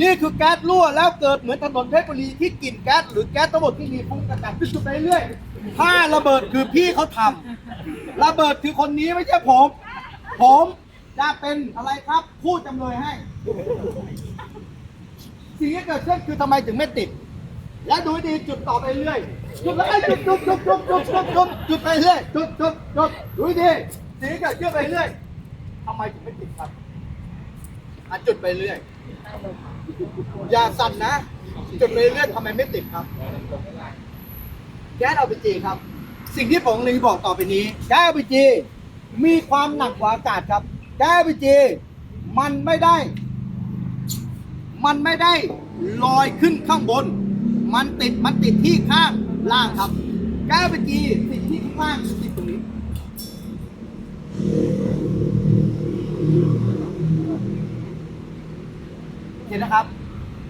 นี่คือแก๊สรั่วแล้วเกิดเหมือนถนนเพชรบุรีที่กลิ่นแก๊สหรือแก๊สทั้งหมดที่มีฟุ้งกระจายขึ้นไปเรื่อยๆถ้าระเบิดคือพี่เขาทำระเบิดคือคนนี้ไม่ใช่ผม ผมจะเป็นอะไรครับผู้จำเลยให้ สิ่งที่เกิดขึ้นคือทำไมถึงไม่ติด และดูดีจุดต่อไปเรื่อยจุดแล้วก็จุดจุดจุดจุดจุดจุดจุดจุดไปเรื่อยจุดจุดจุดดูดีสิ่งที่เกิดขึ้นไปเรื่อยทำไมถึงไม่ติดครับ อะจุดไปเรื่อย อย่าสั่นนะ จุดไปเรื่อยทำไมไม่ติดครับ แก๊สเอาไปจีครับ สิ่งที่ผมเลยบอกต่อไปนี้ แก๊สเอาไปจีมีความหนักกว่าอากาศครับ แก๊สเอาไปจีมันไม่ได้ มันไม่ได้ลอยขึ้นข้างบน มันติด มันติดที่ข้างล่างครับ แก้วไปจีติดที่ข้างล่างติดตรงนี้ เห็นนะครับ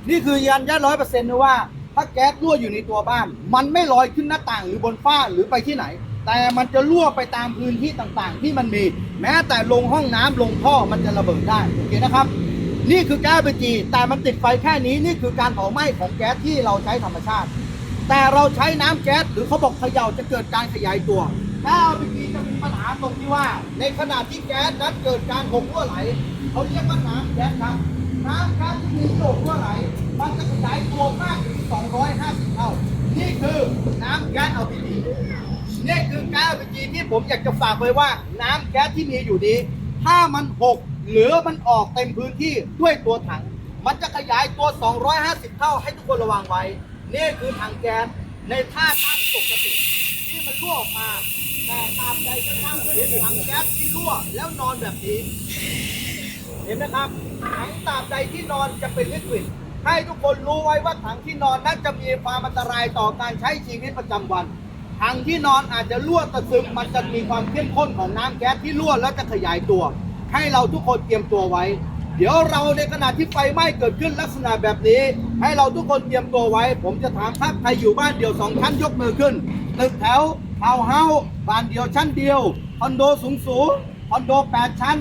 นี่คือยันยันร้อยเปอร์เซ็นต์นะว่า ถ้าแก๊สรั่วอยู่ในตัวบ้าน มันไม่ลอยขึ้นหน้าต่างหรือบนฝ้าหรือไปที่ไหน แต่มันจะรั่วไปตามพื้นที่ต่างๆ ที่มันมี แม้แต่ลงห้องน้ำลงท่อมันจะระเบิดได้โอเคนะครับ นี่คือแก๊สเบจีแต่มันติดไฟแค่นี้นี่คือการเผาไหม้ของแก๊สที่เราใช้ธรรมชาติ แต่เราใช้น้ำแก๊สหรือเขาบอกเขย่าจะเกิดการขยายตัวแก๊สเบจีจะมีปัญหาตรงที่ว่า ในขณะที่แก๊สนั้นเกิดการหกรั่วไหล เขาเรียกว่าน้ำแก๊สครับ น้ำแก๊สที่มีหกรั่วไหลมันจะขยายตัวมากถึง 250 เท่า นี่คือน้ำแก๊ส LPG นี่คือแก๊ส LPG ที่ผมอยากจะฝากไว้ว่า น้ำแก๊สที่มีอยู่นี้ ถ้ามันหกหรือมันออกเต็มพื้นที่ด้วยตัวถัง มันจะขยายตัว 250 เท่าให้ทุกคนระวังไว้ นี่คือถังแก๊สในท่าตั้งปกติที่มันรั่วออกมาแต่ตามใดก็ตามเห็นถังแก๊สที่รั่วแล้วนอนแบบนี้ เห็นไหมครับ ถังตราบใดที่นอนจะเป็นลิควิด ให้ทุกคนรู้ไว้ว่าถังที่นอนนั้นจะมีความอันตรายต่อการใช้ชีวิตประจำวัน ถังที่นอนอาจจะรั่วตะซึมมันจะมีความเข้มข้นของน้ำแก๊สที่รั่วแล้วจะขยายตัว ให้เราทุกคนเตรียมตัวไว้ เดี๋ยวเราในขณะที่ไฟไหม้เกิดขึ้นลักษณะแบบนี้ ให้เราทุกคนเตรียมตัวไว้ ผมจะถามครับใครอยู่บ้านเดี่ยวสองชั้นยกมือขึ้นตึกแถวทาวน์เฮาส์บ้านเดี่ยวชั้นเดียวคอนโดสูงสูงคอนโดแปดชั้น